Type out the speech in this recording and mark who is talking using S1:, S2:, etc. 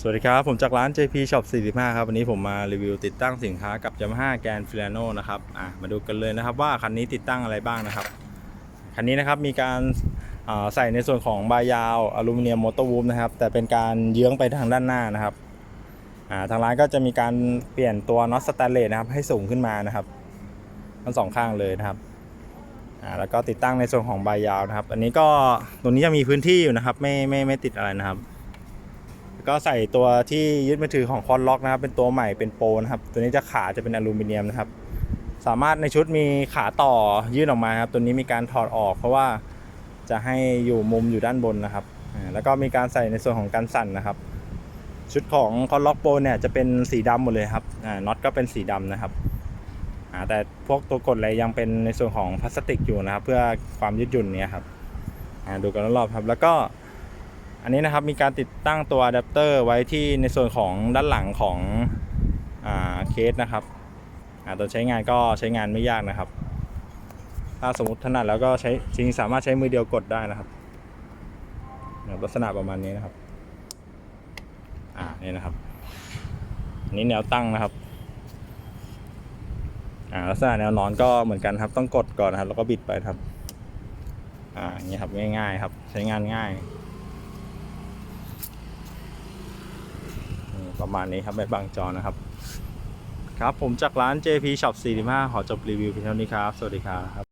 S1: สวัสดีครับ ผมจากร้าน JP Shop 45 ครับ วันนี้ผมมารีวิวติดตั้งสินค้ากับ Yamaha Grand Filano นะครับอะมาดูกันเลยนะครับว่าคันนี้ติดตั้งอะไรบ้างนะครับ คันนี้นะครับมีการาใส่ในส่วนของบายาวอลูมิเนียมมอเตอร์วูฟนะครับ แต่เป็นการเยื้องไปทางด้านหน้านะครับอ่าทางร้านก็จะมีการเปลี่ยนตัวน็อตสแตนเลสนะครับให้สูงขึ้นมานะครับทั้งสองข้างเลยนะครับอ่าแล้วก็ติดตั้งในส่วนของบายาวนะครับ อันนี้ก็ตรงนี้ยังมีพื้นที่อยู่นะครับ ไม่ไม่ไม่ติดอะไรนะครับ ก็ใส่ตัวที่ยึดมือถือของคอนล็อกนะครับ เป็นตัวใหม่เป็นโปรนะครับ ตัวนี้จะขาจะเป็นอลูมิเนียมนะครับ สามารถในชุดมีขาต่อยื่นออกมาครับ ตัวนี้มีการถอดออกเพราะว่าจะให้อยู่มุมอยู่ด้านบนนะครับ แล้วก็มีการใส่ในส่วนของการสั่นนะครับ ชุดของคอนล็อกโปรเนี่ยจะเป็นสีดำหมดเลยครับน็อตก็เป็นสีดำนะครับแต่พวกตัวกดอะไรยังเป็นในส่วนของพลาสติกอยู่นะครับ เพื่อความยืดหยุ่นเนี่ยครับดูกันรอบๆครับ แล้วก็ อันนี้นะครับมีการติดตั้งตัวอะแดปเตอร์ไว้ที่ในส่วนของด้านหลังของอาเคสนะครับอ่าตัวใช้งานก็ใช้งานไม่ยากนะครับ ถ้าสมมติถนัดแล้วก็ใช้จริงสามารถใช้มือเดียวกดได้นะครับลักษณะประมาณนี้นะครับ อ่านี่นะครับอันนี้แนวตั้งนะครับอ่าลักษณะแนวนอนก็เหมือนกันครับ ต้องกดก่อนนะครับ แล้วก็บิดไปครับ อ่าอย่างนี้ครับง่ายๆครับ ใช้งานง่าย นี่ ประมาณนี้ครับไม่บางจอนะครับ ครับผมจากร้าน JP Shop 45ขอจบรีวิวเพียงเท่านี้ครับ สวัสดีครับ